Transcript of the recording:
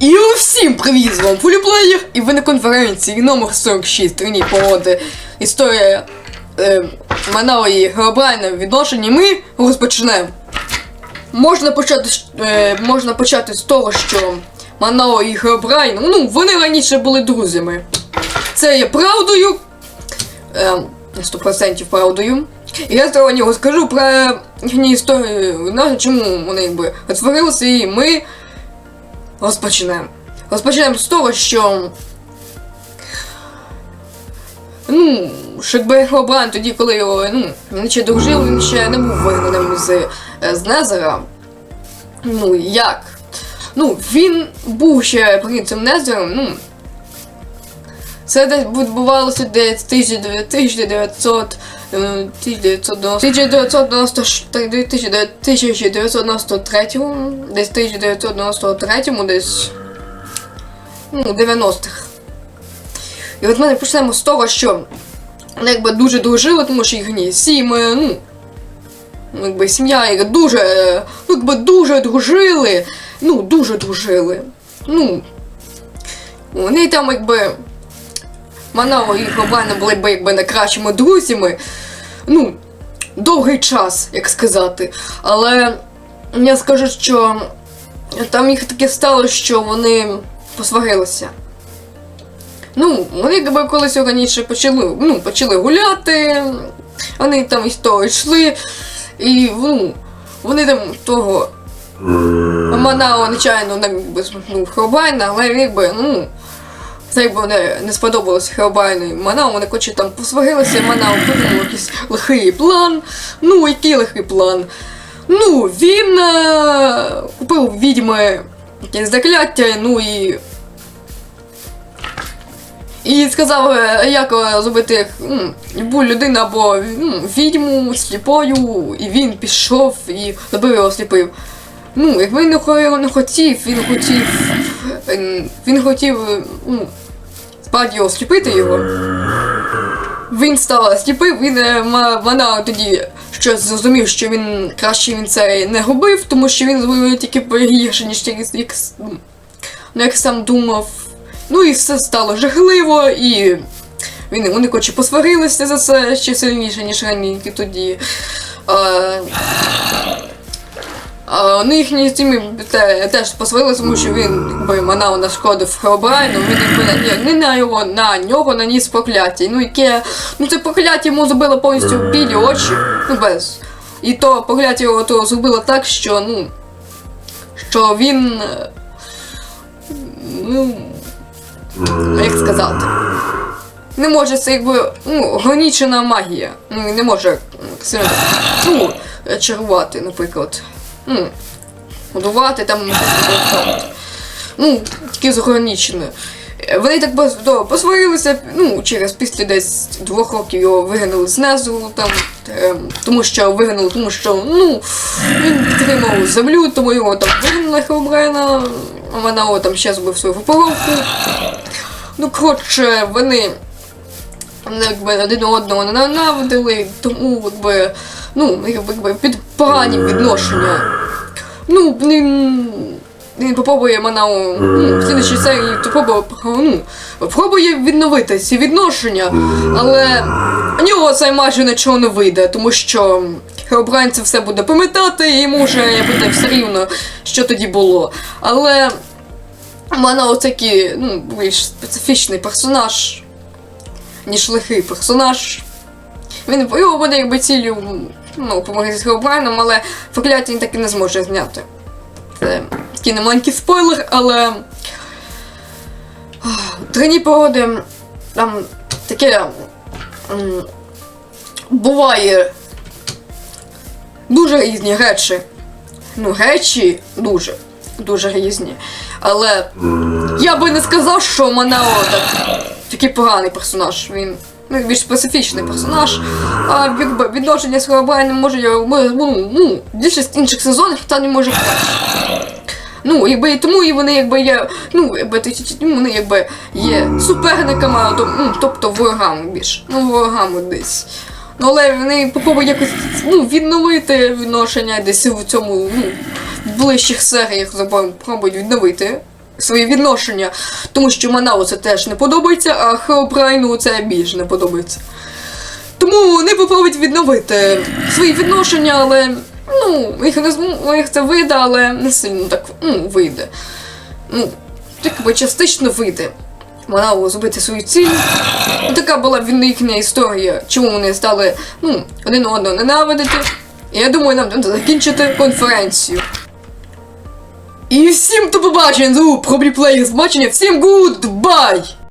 І усім привіт з вами Фуліплеєр! І ви на конференції номер 46 Трині погоди. Історія е, Манала і Геобрайна в відношенні ми розпочнемо. Можна почати, е, можна почати з того, що Манао і Геобрайн, ну, вони раніше були друзями. Це є правдою. Е, на 100% правдою. І я сьогодні розкажу про їхні історію, чому вони якби розсварилися, і ми розпочнемо. Розпочнемо з того, що. Ну, що якби Геобрайн тоді, коли його, ну, він ще дружив, він ще не був вигнаним з, е, з Незера. Ну, як? Ну, він був ще принцем Незером, ну. Це десь відбувалося десь 1900, е, 1990, 1993, десь 1993, десь ну, 90-х. І от ми почнемо з того, що вони якби дуже дружили, тому що їхні сім'ї, ну, ну, якби сім'я їх дуже, ну, якби дуже дружили, ну, дуже дружили. Ну, вони там якби. Манао і Гобана були б якби найкращими друзями. Ну, довгий час, як сказати. Але я скажу, що там їх таке стало, що вони посварилися. Ну, вони якби колись раніше почали, ну, почали гуляти, вони там і то йшли, і ну, вони там того. Манао, звичайно, не ну, Хробайна, але якби, ну. Це якби не, не сподобалось Хеобайну і Манао, вони хоче там посварилися, і Манао придумав якийсь лихий план. Ну, який лихий план? Ну, він е, купив відьми якесь закляття, ну і. І сказав, е, як е, зробити любу людину або ну, відьму сліпою, і він пішов і зробив його сліпим. Ну, якби не хотів, він хотів. Він хотів, ну, справді сліпити його. Він став сліпим, він е, вона тоді щось зрозумів, що він краще він це не робив, тому що він зробив тільки гірше, ніж як, ну, як сам думав. Ну і все стало жахливо, і він, вони хоче посварилися за це ще сильніше, ніж раніше тоді. А, а, ну, їхні те, теж посварилися, тому що він якби Манао нашкодив Хеобрайну, він якби на, не на його, на нього наніс прокляття. Ну, яке, ну це прокляття йому зробило повністю білі очі, ну без. І то прокляття його то зробило так, що, ну, що він, ну, як сказати, не може це якби, ну, ограничена магія. Ну, не може сильно, ну, чарувати, наприклад. Ну, годувати там. Ну, тільки заграничено. Вони так пос- посварилися, ну, через після десь двох років його вигнали з Незу, там, е, тому що вигнали, тому що, ну, він підтримав землю, тому його там вигнали Хеобрена, а вона там ще зробив свою випаровку. Ну, коротше, вони якби один одного ненавидили, тому якби, ну, якби під погані відношення. Ну, він, він попробує Манау, ну, в слідчій серії попробує, ну, пробує відновити ці відношення, але у нього це майже нічого не вийде, тому що Хеобрайн це все буде пам'ятати, і йому вже буде все рівно, що тоді було. Але Манау такий, ну, більш специфічний персонаж ніж лихий персонаж. Він його буде якби цілю ну, помогти з Хеобрайном, але прокляття він так і не зможе зняти. Це такий немаленький спойлер, але. Трині погоди там таке. Буває дуже різні речі. Ну, речі дуже, дуже різні. Але я би не сказав, що Манао так, такий поганий персонаж. Він ну, більш специфічний персонаж. А відношення з Хеобрайном може я ну, ну, більшість інших сезонів та не може. Ну, якби і тому і вони якби є. Ну, якби ну, вони якби є суперниками, то- тобто ворогами більш. Ну, ворогами десь. Ну, але вони попробують якось ну, відновити відношення десь в цьому, ну, в ближчих серіях спробують відновити свої відношення, тому що Манау це теж не подобається, а Хеобрайну це більш не подобається. Тому вони попробують відновити свої відношення, але ну, їх не зм... їх це вийде, але не сильно так ну, вийде. Ну, якби частично вийде. Вона зробити свою ціль. Ну, така була їхня історія, чому вони стали ну, один одного ненавидити. І я думаю, нам треба закінчити конференцію. І всім до побачення, ну, про плеєр з бачення, всім гудбай!